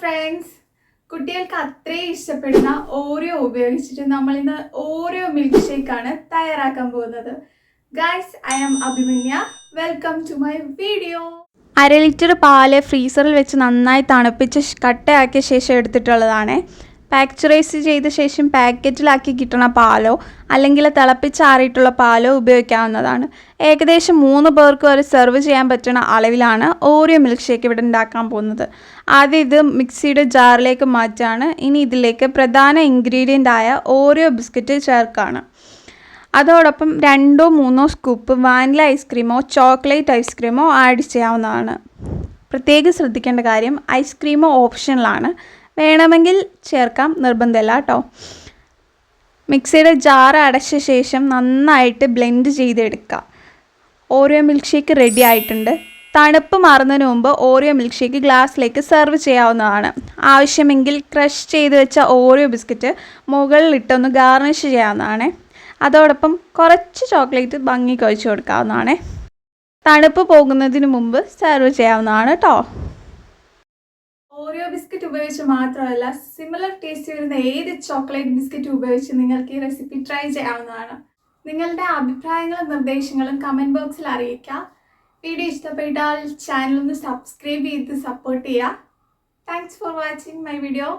Friends കുട്ടികൾക്ക് അത്രയും ഇഷ്ടപ്പെടുന്ന ഓരോ ഉപയോഗിച്ചിട്ട് നമ്മൾ ഇന്ന് ഓരോ മിൽക്ക് ആണ് തയ്യാറാക്കാൻ പോകുന്നത്. Guys I am Abhimanya. Welcome to my video അര ലിറ്റർ പാൽ ഫ്രീസറിൽ വെച്ച് നന്നായി തണുപ്പിച്ച് കട്ടയാക്കിയ ശേഷം എടുത്തിട്ടുള്ളതാണ്. പാക്ചറൈസ് ചെയ്ത ശേഷം പാക്കറ്റിലാക്കി കിട്ടുന്ന പാലോ അല്ലെങ്കിൽ തിളപ്പിച്ചാറിയിട്ടുള്ള പാലോ ഉപയോഗിക്കാവുന്നതാണ്. ഏകദേശം മൂന്ന് പേർക്ക് വരെ സെർവ് ചെയ്യാൻ പറ്റുന്ന അളവിലാണ് ഓരോ മിൽക്ക് ഷേക്ക് ഇവിടെ ഉണ്ടാക്കാൻ പോകുന്നത്. ആദ്യം ഇത് മിക്സിയുടെ ജാറിലേക്ക് മാറ്റാണ്. ഇനി ഇതിലേക്ക് പ്രധാന ഇൻഗ്രീഡിയന്റ് ആയ ഓരോ ബിസ്ക്കറ്റ് ചേർക്കാണ്. അതോടൊപ്പം രണ്ടോ മൂന്നോ സ്കൂപ്പ് വാനില ഐസ്ക്രീമോ ചോക്ലേറ്റ് ഐസ്ക്രീമോ ആഡ് ചെയ്യാവുന്നതാണ്. പ്രത്യേകം ശ്രദ്ധിക്കേണ്ട കാര്യം ഐസ്ക്രീമോ ഓപ്ഷണലാണ് വേണമെങ്കിൽ ചേർക്കാം നിർബന്ധമില്ല കേട്ടോ. മിക്സിയുടെ ജാർ അടച്ച ശേഷം നന്നായിട്ട് ബ്ലെൻഡ് ചെയ്തെടുക്കുക. ഓരോ മിൽക്ക് ഷേക്ക് റെഡി ആയിട്ടുണ്ട്. തണുപ്പ് മാറുന്നതിന് മുമ്പ് ഓരോ മിൽക്ക് ഷേക്ക് ഗ്ലാസ്സിലേക്ക് സെർവ് ചെയ്യാവുന്നതാണ്. ആവശ്യമെങ്കിൽ ക്രഷ് ചെയ്ത് വെച്ച ഓരോ ബിസ്ക്കറ്റ് മുകളിലിട്ടൊന്ന് ഗാർണിഷ് ചെയ്യാവുന്നതാണ്. അതോടൊപ്പം കുറച്ച് ചോക്ലേറ്റ് ഭംഗിക്ക് ഒഴിച്ച് കൊടുക്കാവുന്നതാണ്. തണുപ്പ് പോകുന്നതിന് മുമ്പ് സെർവ് ചെയ്യാവുന്നതാണ് കേട്ടോ. ബിസ്ക്കറ്റ് ഉപയോഗിച്ച് മാത്രമല്ല സിമിലർ ടേസ്റ്റ് വരുന്ന ഏത് ചോക്ലേറ്റ് ബിസ്ക്കറ്റ് ഉപയോഗിച്ച് നിങ്ങൾക്ക് ഈ റെസിപ്പി ട്രൈ ചെയ്യാവുന്നതാണ്. നിങ്ങളുടെ അഭിപ്രായങ്ങളും നിർദ്ദേശങ്ങളും കമന്റ് ബോക്സിൽ അറിയിക്കുക വീഡിയോ ഇഷ്ടപ്പെട്ടാൽ ചാനൽ ഒന്ന് സബ്സ്ക്രൈബ് ചെയ്ത് സപ്പോർട്ട് ചെയ്യുക. Thanks for watching my video